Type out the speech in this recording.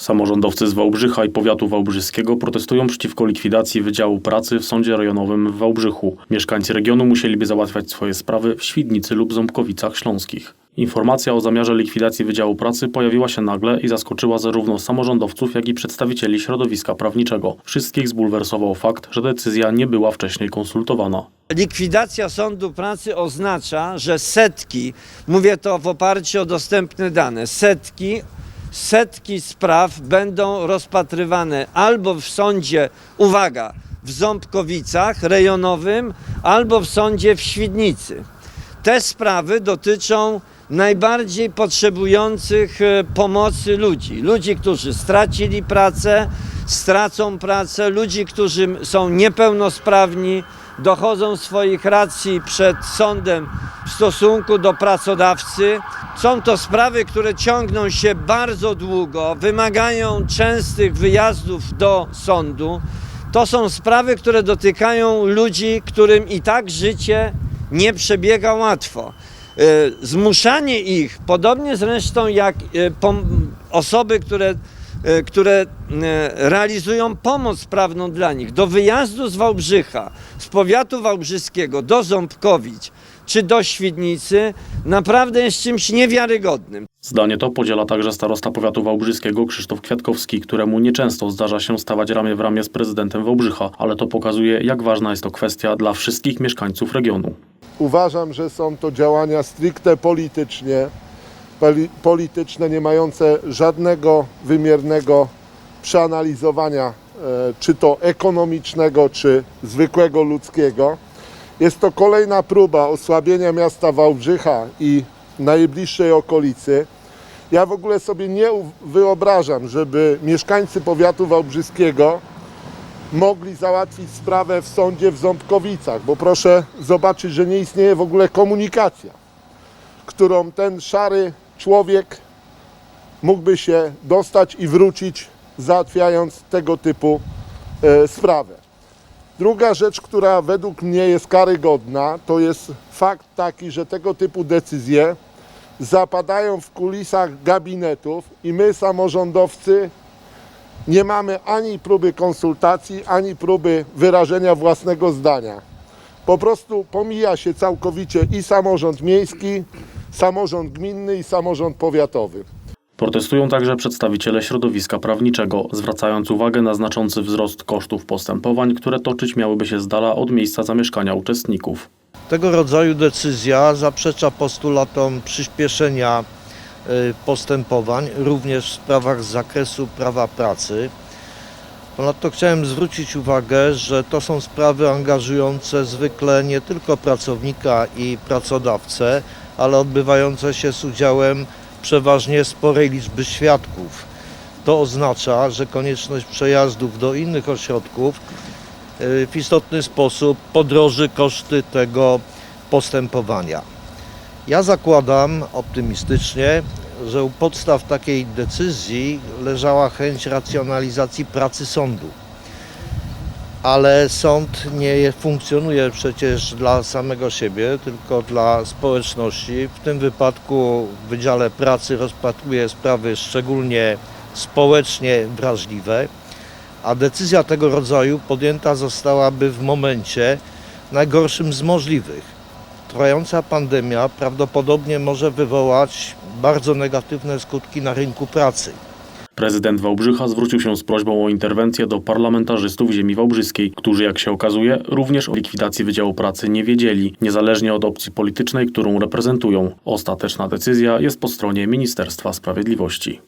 Samorządowcy z Wałbrzycha i powiatu wałbrzyskiego protestują przeciwko likwidacji Wydziału Pracy w Sądzie Rejonowym w Wałbrzychu. Mieszkańcy regionu musieliby załatwiać swoje sprawy w Świdnicy lub Ząbkowicach Śląskich. Informacja o zamiarze likwidacji Wydziału Pracy pojawiła się nagle i zaskoczyła zarówno samorządowców, jak i przedstawicieli środowiska prawniczego. Wszystkich zbulwersował fakt, że decyzja nie była wcześniej konsultowana. Likwidacja sądu pracy oznacza, że setki, mówię to w oparciu o dostępne dane, setki, setki spraw będą rozpatrywane albo w sądzie, uwaga, w Ząbkowicach rejonowym, albo w sądzie w Świdnicy. Te sprawy dotyczą najbardziej potrzebujących e, pomocy ludzi. Ludzi, którzy stracili pracę, stracą pracę, ludzi, którzy są niepełnosprawni, dochodzą swoich racji przed sądem w stosunku do pracodawcy. Są to sprawy, które ciągną się bardzo długo, wymagają częstych wyjazdów do sądu. To są sprawy, które dotykają ludzi, którym i tak życie nie przebiega łatwo. E, Zmuszanie ich, podobnie zresztą jak e, osoby, które, e, które realizują pomoc prawną dla nich, do wyjazdu z Wałbrzycha, z powiatu wałbrzyskiego do Ząbkowic czy do Świdnicy, naprawdę jest czymś niewiarygodnym. Zdanie to podziela także starosta powiatu wałbrzyskiego Krzysztof Kwiatkowski, któremu nieczęsto zdarza się stawać ramię w ramię z prezydentem Wałbrzycha, ale to pokazuje, jak ważna jest to kwestia dla wszystkich mieszkańców regionu. Uważam, że są to działania stricte politycznie, poli- polityczne, nie mające żadnego wymiernego przeanalizowania, e, czy to ekonomicznego, czy zwykłego ludzkiego. Jest to kolejna próba osłabienia miasta Wałbrzycha i najbliższej okolicy. Ja w ogóle sobie nie wyobrażam, żeby mieszkańcy powiatu wałbrzyskiego mogli załatwić sprawę w sądzie w Ząbkowicach, bo proszę zobaczyć, że nie istnieje w ogóle komunikacja, którą ten szary człowiek mógłby się dostać i wrócić, załatwiając tego typu e, sprawę. Druga rzecz, która według mnie jest karygodna, to jest fakt taki, że tego typu decyzje zapadają w kulisach gabinetów i my, samorządowcy, nie mamy ani próby konsultacji, ani próby wyrażenia własnego zdania. Po prostu pomija się całkowicie i samorząd miejski, samorząd gminny i samorząd powiatowy. Protestują także przedstawiciele środowiska prawniczego, zwracając uwagę na znaczący wzrost kosztów postępowań, które toczyć miałyby się z dala od miejsca zamieszkania uczestników. Tego rodzaju decyzja zaprzecza postulatom przyspieszenia y, postępowań, również w sprawach z zakresu prawa pracy. Ponadto chciałem zwrócić uwagę, że to są sprawy angażujące zwykle nie tylko pracownika i pracodawcę, ale odbywające się z udziałem przeważnie sporej liczby świadków. To oznacza, że konieczność przejazdów do innych ośrodków y, w istotny sposób podroży koszty tego postępowania. Ja zakładam optymistycznie, że u podstaw takiej decyzji leżała chęć racjonalizacji pracy sądu. Ale sąd nie funkcjonuje przecież dla samego siebie, tylko dla społeczności. W tym wypadku w Wydziale Pracy rozpatruje sprawy szczególnie społecznie wrażliwe a decyzja tego rodzaju podjęta zostałaby w momencie najgorszym z możliwych. Trwająca pandemia prawdopodobnie może wywołać bardzo negatywne skutki na rynku pracy. Prezydent Wałbrzycha zwrócił się z prośbą o interwencję do parlamentarzystów ziemi wałbrzyskiej, którzy, jak się okazuje, również o likwidacji Wydziału Pracy nie wiedzieli, niezależnie od opcji politycznej, którą reprezentują. Ostateczna decyzja jest po stronie Ministerstwa Sprawiedliwości.